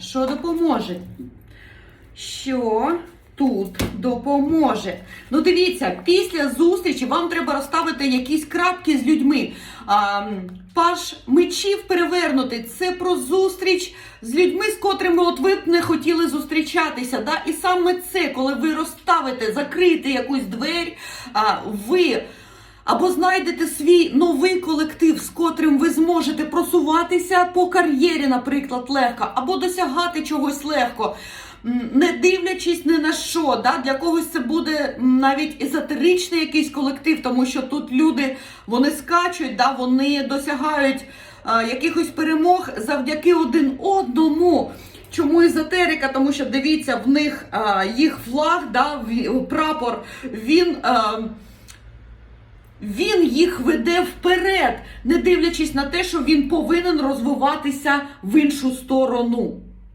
Що допоможе? Що тут допоможе? Ну, дивіться, після зустрічі вам треба розставити якісь крапки з людьми. А, паш мечів перевернутий це про зустріч з людьми, з котрими от ви б не хотіли зустрічатися. Да? І саме це, коли ви розставите, закрите якусь двері, ви. Або знайдете свій новий колектив, з котрим ви зможете просуватися по кар'єрі, наприклад, легко, або досягати чогось легко, не дивлячись ні на що. Да? Для когось це буде навіть езотеричний якийсь колектив, тому що тут люди вони скачуть, да? вони досягають а, якихось перемог завдяки один одному. Чому езотерика? Тому що дивіться, в них а, їх флаг, да, прапор, він. А, він їх веде вперед, не дивлячись на те, що він повинен розвиватися в іншу сторону.